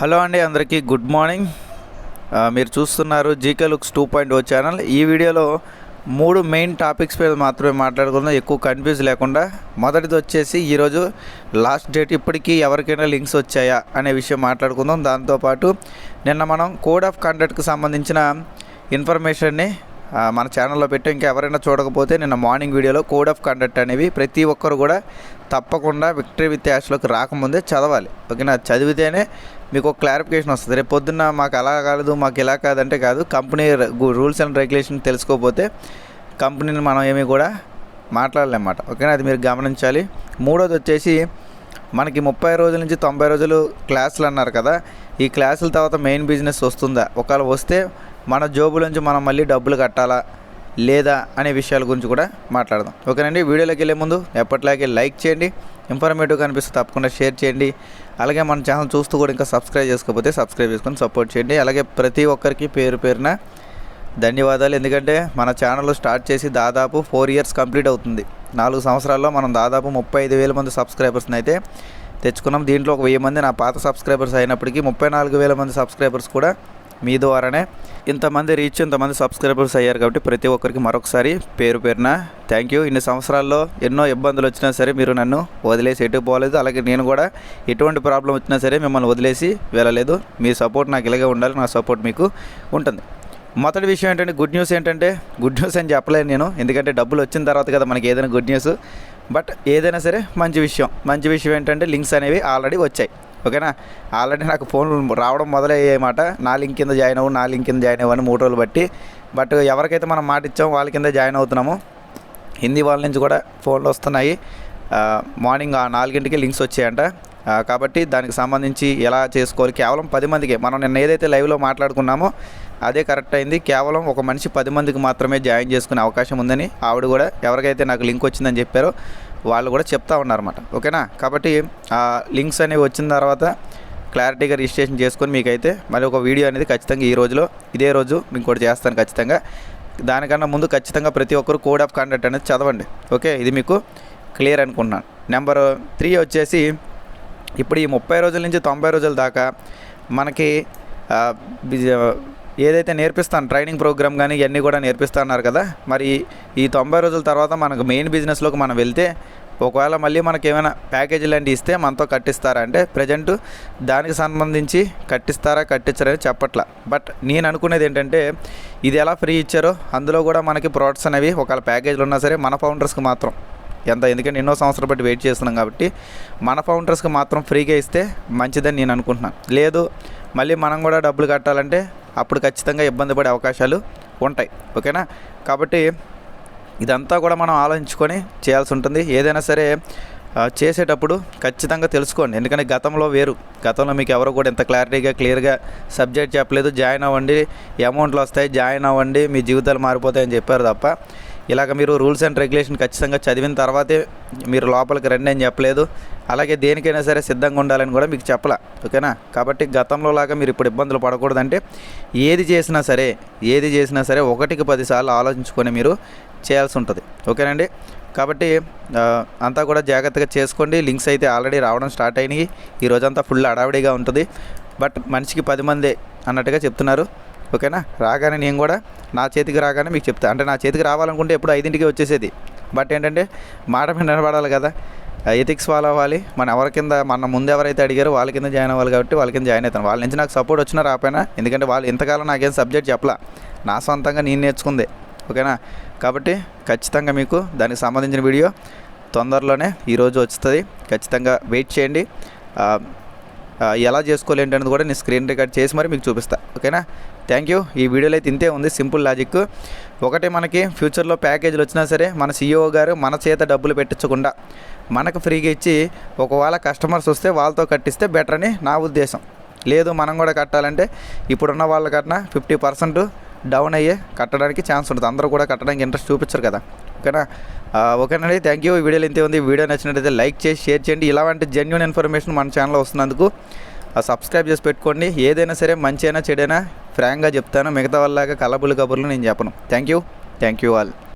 Hello అండి అందరికీ good morning. మీరు చూస్తున్నారు GK looks two point O channel. ఈ వీడియోలో మూడు మెయిన్ టాపిక్స్ మీద మాత్రమే మాట్లాడుకుందాం ఎక్కువ కన్ఫ్యూజ్ లేకుండా. మొదటిది వచ్చేసి ఈరోజు లాస్ట్ డేట్ ఇప్పటికీ ఎవరికైనా లింక్స్ వచ్చాయా అనే విషయం మాట్లాడుకుందాం. దాంతోపాటు నిన్న మనం కోడ్ ఆఫ్ కండక్ట్కి సంబంధించిన ఇన్ఫర్మేషన్ని మన ఛానల్లో పెట్టి. ఇంకా ఎవరైనా చూడకపోతే నిన్న మార్నింగ్ వీడియోలో కోడ్ ఆఫ్ కండక్ట్ అనేవి ప్రతి ఒక్కరు కూడా తప్పకుండా విక్టరీ విత్ యాష్లోకి రాకముందే చదవాలి. ఓకేనా? చదివితేనే మీకు ఒక క్లారిఫికేషన్ వస్తుంది. రేపు పొద్దున్న మాకు అలా కాదు మాకు ఇలా కాదంటే కాదు. కంపెనీ రూల్స్ అండ్ రెగ్యులేషన్ తెలుసుకోకపోతే కంపెనీని మనం ఏమీ కూడా మాట్లాడలేమాట ఓకేనా? అది మీరు గమనించాలి. మూడోది వచ్చేసి మనకి ముప్పై రోజుల నుంచి తొంభై రోజులు క్లాసులు అన్నారు కదా. ఈ క్లాసుల తర్వాత మెయిన్ బిజినెస్ వస్తుందా? ఒకవేళ వస్తే మన జోబుల నుంచి మనం మళ్ళీ డబ్బులు కట్టాలా లేదా అనే విషయాల గురించి కూడా మాట్లాడదాం. ఓకేనండి? వీడియోలోకి వెళ్ళే ముందు ఎప్పటిలాగే లైక్ చేయండి ఇన్ఫర్మేటివ్ కనిపిస్తే తప్పకుండా షేర్ చేయండి. అలాగే మన ఛానల్ చూస్తూ కూడా ఇంకా సబ్స్క్రైబ్ చేసుకోకపోతే సబ్స్క్రైబ్ చేసుకొని సపోర్ట్ చేయండి. అలాగే ప్రతి ఒక్కరికి పేరు పేరున ధన్యవాదాలు. ఎందుకంటే మన ఛానల్ స్టార్ట్ చేసి దాదాపు ఫోర్ ఇయర్స్ కంప్లీట్ అవుతుంది. నాలుగు సంవత్సరాల్లో మనం దాదాపు ముప్పై ఐదు వేల మంది సబ్స్క్రైబర్స్ని అయితే తెచ్చుకున్నాం. దీంట్లో ఒక వెయ్యి మంది నా పాత సబ్స్క్రైబర్స్ అయినప్పటికీ ముప్పై నాలుగు వేల మంది సబ్స్క్రైబర్స్ కూడా మీ ద్వారానే ఇంతమంది రీచ్ ఇంతమంది సబ్స్క్రైబర్స్ అయ్యారు కాబట్టి ప్రతి ఒక్కరికి మరొకసారి పేరు పేరున థ్యాంక్ యూ ఇన్ని సంవత్సరాల్లో ఎన్నో ఇబ్బందులు వచ్చినా సరే మీరు నన్ను వదిలేసి ఎటు పోలేదు. అలాగే నేను కూడా ఎటువంటి ప్రాబ్లం వచ్చినా సరే మిమ్మల్ని వదిలేసి వెళ్ళలేదు. మీ సపోర్ట్ నాకు ఇలాగే ఉండాలి. నా సపోర్ట్ మీకు ఉంటుంది. మొదటి విషయం ఏంటంటే గుడ్ న్యూస్ ఏంటంటే గుడ్ న్యూస్ అని చెప్పలేను నేను. ఎందుకంటే డబ్బులు వచ్చిన తర్వాత కదా మనకి ఏదైనా గుడ్ న్యూస్ బట్ ఏదైనా సరే మంచి విషయం. మంచి విషయం ఏంటంటే లింక్స్ అనేవి ఆల్రెడీ వచ్చాయి. ఓకేనా? ఆల్రెడీ నాకు ఫోన్లు రావడం మొదలయ్యాయన్నమాట నా లింక్ కింద జాయిన్ అవ్వు నా లింక్ కింద జాయిన్ అవ్వని మూడు రోజులు బట్టి. బట్ ఎవరికైతే మనం మాట ఇచ్చామో వాళ్ళ కింద జాయిన్ అవుతున్నామో హిందీ వాళ్ళ నుంచి కూడా ఫోన్లు వస్తున్నాయి. మార్నింగ్ ఆ నాలుగింటికి లింక్స్ వచ్చాయంట. కాబట్టి దానికి సంబంధించి ఎలా చేసుకోవాలి? కేవలం పది మందికి. మనం నిన్న ఏదైతే లైవ్లో మాట్లాడుకున్నామో అదే కరెక్ట్ అయింది. కేవలం ఒక మనిషి పది మందికి మాత్రమే జాయిన్ చేసుకునే అవకాశం ఉందని ఆవిడ కూడా ఎవరికైతే నాకు లింక్ వచ్చిందని చెప్పారో వాళ్ళు కూడా చెప్తా ఉన్నారన్నమాట. ఓకేనా? కాబట్టి ఆ లింక్స్ అనేవి వచ్చిన తర్వాత క్లారిటీగా రిజిస్ట్రేషన్ చేసుకొని మీకైతే మళ్ళీ ఒక వీడియో అనేది ఖచ్చితంగా ఈ రోజులో ఇదే రోజు ఇంకోటి చేస్తాను ఖచ్చితంగా. దానికన్నా ముందు ఖచ్చితంగా ప్రతి ఒక్కరు కోడ్ ఆఫ్ కాండక్ట్ అనేది చదవండి. ఓకే? ఇది మీకు క్లియర్ అనుకుంటున్నాను. నెంబర్ త్రీ వచ్చేసి ఇప్పుడు ఈ ముప్పై రోజుల నుంచి తొంభై రోజుల దాకా మనకి ఏదైతే నేర్పిస్తాను ట్రైనింగ్ ప్రోగ్రామ్ కానీ ఇవన్నీ కూడా నేర్పిస్తున్నారు కదా మరి ఈ తొంభై రోజుల తర్వాత మనకు మెయిన్ బిజినెస్లోకి మనం వెళ్తే ఒకవేళ మళ్ళీ మనకి ఏమైనా ప్యాకేజీ లాంటివి ఇస్తే మనతో కట్టిస్తారా? అంటే ప్రజెంట్ దానికి సంబంధించి కట్టిస్తారా కట్టించరని చెప్పట్లా. బట్ నేను అనుకునేది ఏంటంటే ఇది ఎలా ఫ్రీ ఇచ్చారో అందులో కూడా మనకి ప్రోడక్ట్స్ అనేవి ఒకవేళ ప్యాకేజీలు ఉన్నా సరే మన ఫౌండర్స్కి మాత్రం. ఎంత? ఎందుకంటే ఎన్నో సంవత్సరాలు బట్టి వెయిట్ చేస్తున్నాం కాబట్టి మన ఫౌండర్స్కి మాత్రం ఫ్రీగా ఇస్తే మంచిదని నేను అనుకుంటున్నాను. లేదు మళ్ళీ మనం కూడా డబ్బులు కట్టాలంటే అప్పుడు ఖచ్చితంగా ఇబ్బంది పడే అవకాశాలు ఉంటాయి. ఓకేనా? కాబట్టి ఇదంతా కూడా మనం ఆలోచించుకొని చేయాల్సి ఉంటుంది. ఏదైనా సరే చేసేటప్పుడు ఖచ్చితంగా తెలుసుకోండి. ఎందుకంటే గతంలో వేరు. గతంలో మీకు ఎవరు కూడా ఇంత క్లారిటీగా క్లియర్గా సబ్జెక్ట్ చెప్పలేదు. జాయిన్ అవ్వండి అమౌంట్లు వస్తాయి జాయిన్ అవ్వండి మీ జీవితాలు మారిపోతాయని చెప్పారు తప్ప ఇలాగ మీరు రూల్స్ అండ్ రెగ్యులేషన్ ఖచ్చితంగా చదివిన తర్వాతే మీరు లోపలికి రండి అని చెప్పలేదు. అలాగే దేనికైనా సరే సిద్ధంగా ఉండాలని కూడా మీకు చెప్పలా. ఓకేనా? కాబట్టి గతంలో లాగా మీరు ఇప్పుడు ఇబ్బందులు పడకూడదంటే ఏది చేసినా సరే ఏది చేసినా సరే ఒకటికి పదిసార్లు ఆలోచించుకొని మీరు చేయాల్సి ఉంటుంది. ఓకేనండి? కాబట్టి అంతా కూడా జాగ్రత్తగా చేసుకోండి. లింక్స్ అయితే ఆల్రెడీ రావడం స్టార్ట్ అయినాయి. ఈ రోజంతా ఫుల్ అడావిడిగా ఉంటుంది. బట్ మనిషికి పది మందే అన్నట్టుగా చెప్తున్నారు. ఓకేనా? రాగానే నేను కూడా నా చేతికి రాగానే మీకు చెప్తా. అంటే నా చేతికి రావాలనుకుంటే ఎప్పుడు ఐదింటికి వచ్చేసేది. బట్ ఏంటంటే మాట మీద నిలబడాలి కదా. ఎథిక్స్ ఫాలో అవ్వాలి. మన ఎవరి కింద మన ముందు ఎవరైతే అడిగారో వాళ్ళ కింద జాయిన్ అవ్వాలి కాబట్టి వాళ్ళ కింద జాయిన్ అవుతాను. వాళ్ళ నుంచి నాకు సపోర్ట్ వచ్చినా రాపోయినా ఎందుకంటే వాళ్ళు ఇంతకాలం నాకేం సబ్జెక్ట్ చెప్పలా. నా సొంతంగా నేను నేర్చుకుంది. ఓకేనా? కాబట్టి ఖచ్చితంగా మీకు దానికి సంబంధించిన వీడియో తొందరలోనే ఈరోజు వస్తుంది ఖచ్చితంగా వెయిట్ చేయండి. ఎలా చేసుకోవాలి ఏంటనేది కూడా నేను స్క్రీన్ రికార్డ్ చేసి మరి మీకు చూపిస్తా. ఓకేనా? థ్యాంక్ యూ ఈ వీడియోలో అయితే ఇంతే ఉంది. సింపుల్ లాజిక్ ఒకటే మనకి ఫ్యూచర్లో ప్యాకేజీలు వచ్చినా సరే మన సీఈఓ గారు మన చేత డబ్బులు పెట్టించకుండా మనకు ఫ్రీగా ఇచ్చి ఒకవేళ కస్టమర్స్ వస్తే వాళ్ళతో కట్టిస్తే బెటర్ అని నా ఉద్దేశం. లేదు మనం కూడా కట్టాలంటే ఇప్పుడున్న వాళ్ళ వాళ్ళకన్నా ఫిఫ్టీ పర్సెంట్ డౌన్ అయ్యే కట్టడానికి ఛాన్స్ ఉంటుంది. అందరూ కూడా కట్టడానికి ఇంట్రెస్ట్ చూపించరు కదా. ఓకేనా? ఓకేనండి. థ్యాంక్ యూ వీడియోలు ఇంతే ఉంది. వీడియో నచ్చినట్టయితే లైక్ చేసి షేర్ చేయండి. ఇలాంటి జెన్యున్ ఇన్ఫర్మేషన్ మన ఛానల్లో వస్తున్నందుకు సబ్స్క్రైబ్ చేసి పెట్టుకోండి. ఏదైనా సరే మంచి అయినా చెడైనా ఫ్రాంక్గా చెప్తాను. మిగతా వాళ్ళగా కలబులు కబుర్లు నేను చెప్పను. Thank you thank you all